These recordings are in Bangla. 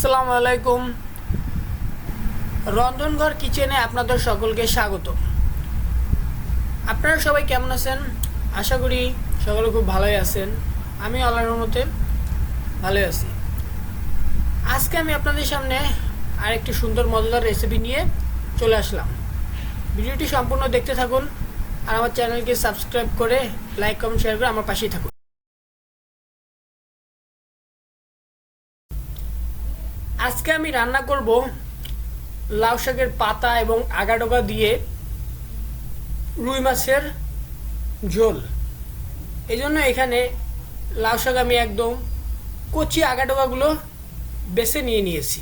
আসসালামু আলাইকুম। রন্ধনঘর কিচেনে আপনাদের সকলকে স্বাগত। আপনারা সবাই কেমন আছেন? আশা করি সকলে খুব ভালোই আছেন। আমি আল্লাহর মতে ভালোই আছি। আজকে আমি আপনাদের সামনে আরেকটি সুন্দর, মজাদার রেসিপি নিয়ে চলে আসলাম। ভিডিওটি সম্পূর্ণ দেখতে থাকুন আর আমার চ্যানেলকে সাবস্ক্রাইব করে লাইক কমেন্ট শেয়ার করে আমার পাশেই থাকুন। আজকে আমি রান্না করব লাউ শাকের পাতা এবং আগাডোকা দিয়ে রুই মাছের ঝোল। এই জন্য এখানে লাউ শাক আমি একদম কচি আগাডোকাগুলো বেছে নিয়ে নিয়েছি।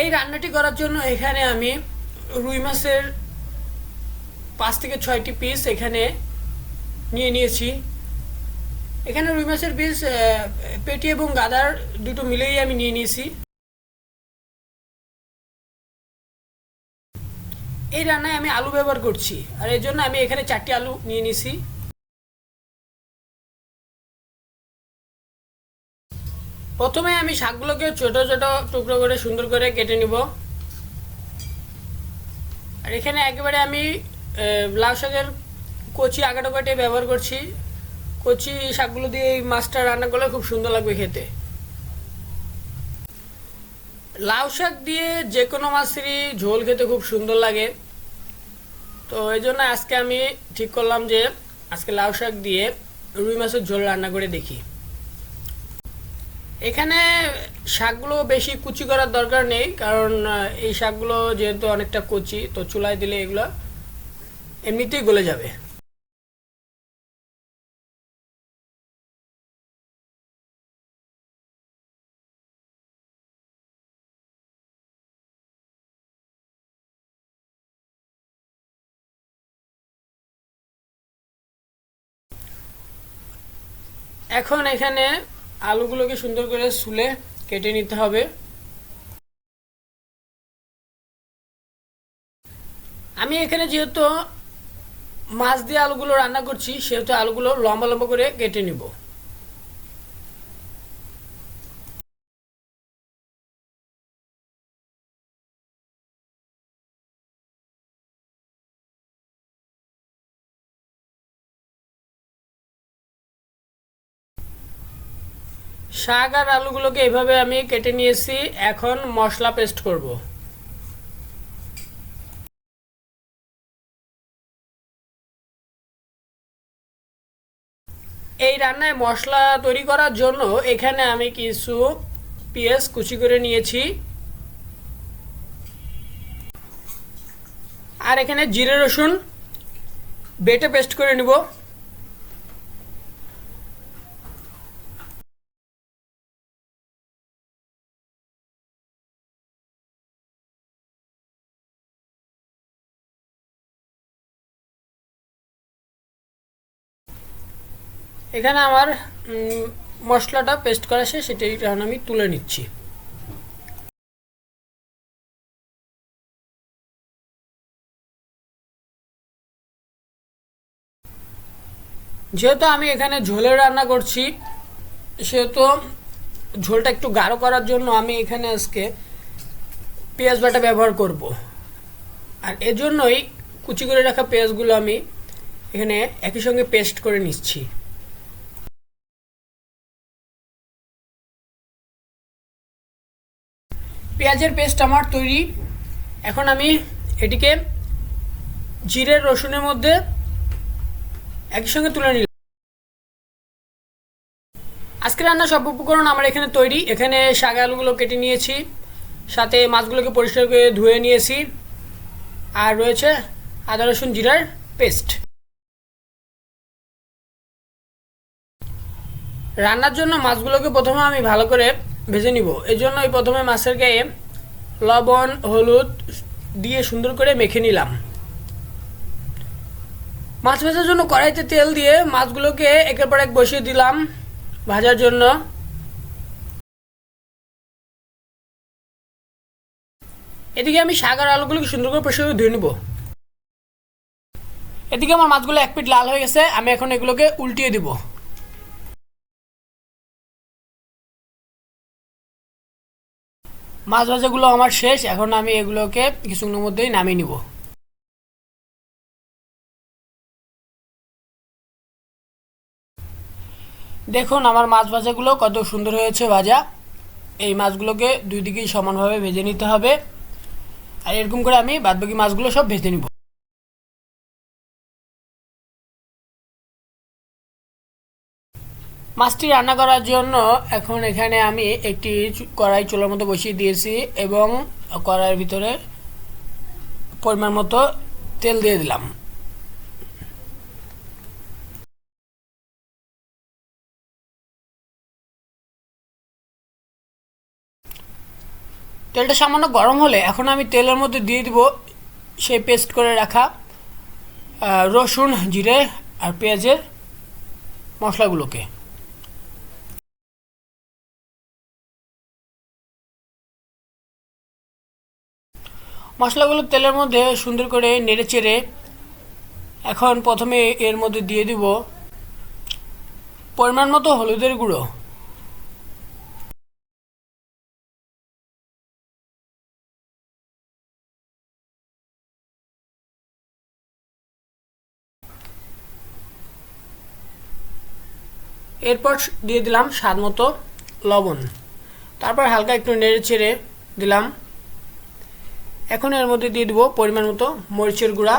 এই রান্নাটি করার জন্য এখানে আমি রুই মাছের পাঁচ থেকে ছয়টি পিস এখানে নিয়ে নিয়েছি। এখানে রুই মাছের পিস পেটি এবং গাদার দুটো মিলেই আমি নিয়ে নিয়েছি। এই রান্নায় আমি আলু ব্যবহার করছি, আর এর জন্য আমি এখানে চারটি আলু নিয়ে নিয়েছি। প্রথমে আমি শাকগুলোকে ছোট ছোট টুকরো করে সুন্দর করে কেটে নিব। আর এখানে একেবারে আমি লাউ শাকের কচি আগাটো কাটে ব্যবহার করছি। কচি শাকগুলো দিয়ে এই মাছটা রান্না করলে খুব সুন্দর লাগবে খেতে। লাউ শাক দিয়ে যে কোনো মাছেরই ঝোল খেতে খুব সুন্দর লাগে। তো এই জন্য আজকে আমি ঠিক করলাম যে, আজকে লাউ শাক দিয়ে রুই মাছের ঝোল রান্না করে দেখি। এখানে শাকগুলো বেশি কুচি করার দরকার নেই, কারণ এই শাকগুলো যেহেতু অনেকটা কচি, তো চুলায় দিলে এগুলো এমনিতেই গলে যাবে। এখন এখানে আলুগুলোকে সুন্দর করে সুলে কেটে নিতে হবে। আমি এখানে যেহেতু মাছ দিয়ে আলুগুলো রান্না করছি, সেহেতু আলুগুলো লম্বা লম্বা করে কেটে নিব। শাক আর আলুগুলোকে এভাবে আমি কেটে নিয়েছি। এখন মশলা পেস্ট করব। এই রান্নায় মশলা তৈরি করার জন্য এখানে আমি কিছু পেঁয়াজ কুচি করে নিয়েছি। আর এখানে জিরে রসুন বেটে পেস্ট করে নিব। এখানে আমার মশলাটা পেস্ট করা শেষ সেটাই এখন আমি তুলে নিচ্ছি। যেহেতু আমি এখানে ঝোলে রান্না করছি, সেহেতু ঝোলটা একটু গাঢ় করার জন্য আমি এখানে আজকে পেঁয়াজ বাটা ব্যবহার করব। আর এজন্যই কুচি করে রাখা পেঁয়াজগুলো আমি এখানে একই সঙ্গে পেস্ট করে নিচ্ছি। পেঁয়াজের পেস্ট আমার তৈরি। এখন আমি এটিকে জিরের রসুনের মধ্যে একই সঙ্গে তুলে নিলাম। আজকে রান্না সব উপকরণ আমার এখানে তৈরি। এখানে শাক আলুগুলো কেটে নিয়েছি, সাথে মাছগুলোকে পরিষ্কার করে ধুয়ে নিয়েছি, আর রয়েছে আদা, রসুন, জিরার পেস্ট রান্নার জন্য মাছগুলোকে প্রথমে আমি ভালো করে ভেজে নিব। এই জন্য এই প্রথমে মাছের গায়ে লবণ, হলুদ দিয়ে সুন্দর করে মেখে নিলাম। মাছ ভাজার জন্য কড়াইতে তেল দিয়ে মাছগুলোকে একের পর এক বসিয়ে দিলাম ভাজার জন্য। এদিকে আমি শাক আর আলুগুলোকে সুন্দর করে পরিষ্কার ধুয়ে নেব। এদিকে আমার মাছগুলো এক পিট লাল হয়ে গেছে, আমি এখন এগুলোকে উল্টিয়ে দিব। মাছ ভাজাগুলো আমার শেষ, এখন আমি এগুলোকে কিছুক্ষণের মধ্যেই নামিয়ে নিব। দেখুন, আমার মাছ ভাজাগুলো কত সুন্দর হয়েছে ভাজা। এই মাছগুলোকে দুই দিকেই সমানভাবে ভেজে নিতে হবে। আর এরকম করে আমি বাদবাকি মাছগুলো সব ভেজে নিব। মাছটি রান্না করার জন্য এখন এখানে আমি একটি কড়াই চুলার মতো বসিয়ে দিয়েছি এবং কড়াইয়ের ভিতরে পরিমাণ মতো তেল দিয়ে দিলাম। তেলটা সামান্য গরম হলে এখন আমি তেলের মধ্যে দিয়ে দিব সেই পেস্ট করে রাখা রসুন, জিরে আর পেঁয়াজের মশলাগুলোকে। মশলাগুলো তেলের মধ্যে সুন্দর করে নেড়ে চেড়ে এখন প্রথমে এর মধ্যে দিয়ে দিব পরিমাণ মতো হলুদের গুঁড়ো। এরপর দিয়ে দিলাম স্বাদ মতো লবণ। তারপর হালকা একটু নেড়ে চেড়ে দিলাম। এখন এর মধ্যে দিয়ে দেবো পরিমাণ মতো মরিচের গুঁড়া।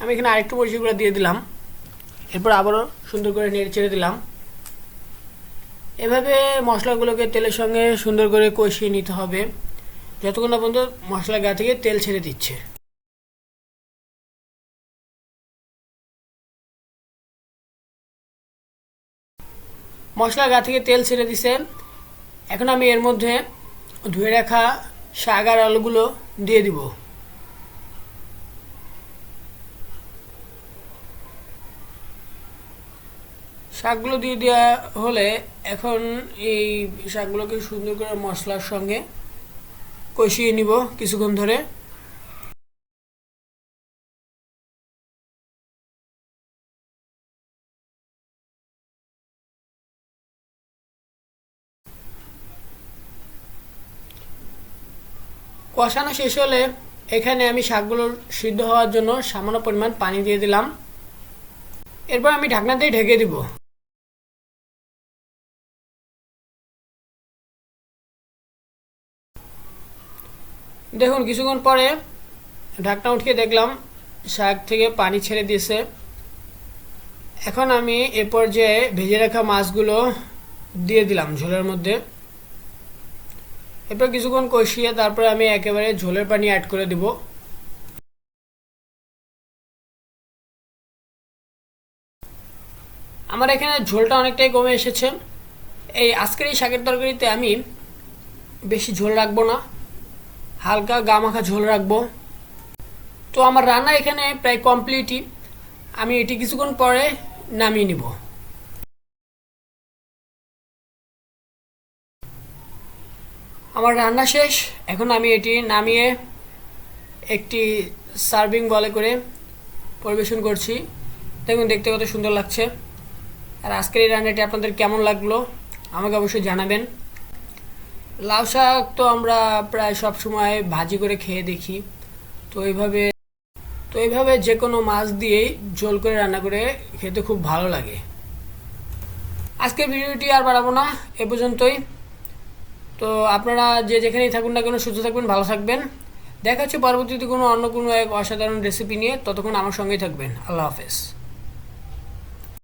আমি এখানে আরেকটু মরিচের গুঁড়া দিয়ে দিলাম। এরপর আবারও সুন্দর করে নেড়ে চেড়ে দিলাম। এভাবে মশলাগুলোকে তেলের সঙ্গে সুন্দর করে কষিয়ে নিতে হবে। যতক্ষণ না পর্যন্ত মশলা গা থেকে তেল ছেড়ে দিচ্ছে। মশলা গা থেকে তেল ছেড়ে দিছে। এখন আমি এর মধ্যে ধুয়ে রাখা শাক আর আলুগুলো দিয়ে দিব। শাকগুলো দিয়ে দেওয়া হলে এখন এই শাকগুলোকে সুন্দর করে মশলার সঙ্গে কষিয়ে নিব কিছুক্ষণ ধরে। কষানো শেষ হলে এখানে আমি শাকগুলো সিদ্ধ হওয়ার জন্য সামান্য পরিমাণ পানি দিয়ে দিলাম। এরপর আমি ঢাকনা দিয়ে ঢেকে দিব। দেখুন, কিছুক্ষণ পরে ঢাকনা উঠিয়ে দেখলাম শাক থেকে পানি ছেড়ে দিয়েছে। এখন আমি এ পর্যায়ে ভেজে রাখা মাছগুলো দিয়ে দিলাম ঝোলের মধ্যে। এরপর কিছুক্ষণ কষিয়ে তারপরে আমি একেবারে ঝোলের পানি অ্যাড করে দিব। আমার এখানে ঝোলটা অনেকটাই কমে এসেছে। এই আজকের এই শাকের তরকারিতে আমি বেশি ঝোল রাখব না, হালকা গা মাখা ঝোল রাখব। তো আমার রান্না এখানে প্রায় কমপ্লিটই আমি এটি কিছুক্ষণ পরে নামিয়ে নিব। আমার রান্না শেষ। এখন আমি এটি নামিয়ে একটি সার্ভিং বলে করে পরিবেশন করছি। দেখুন, দেখতে কত সুন্দর লাগছে। আর আজকের এই রান্নাটি আপনাদের কেমন লাগল, আমাকে অবশ্যই জানাবেন। লাউ শাক তো আমরা প্রায় সব সময় ভাজি করে খেয়ে দেখি। তো এইভাবে তো এইভাবে যে কোনো মাছ দিয়েই ঝোল করে রান্না করে খেতে খুব ভালো লাগে। আজকের ভিডিওটি আর বাড়াবো না, এ পর্যন্তই। তো আপনারা যে যেখানেই থাকুন না কেন, সুস্থ থাকবেন, ভালো থাকবেন। দেখা হচ্ছে পরবর্তীতে কোনো অন্য কোনো এক অসাধারণ রেসিপি নিয়ে। ততক্ষণ আমার সঙ্গেই থাকবেন। আল্লাহ হাফেজ।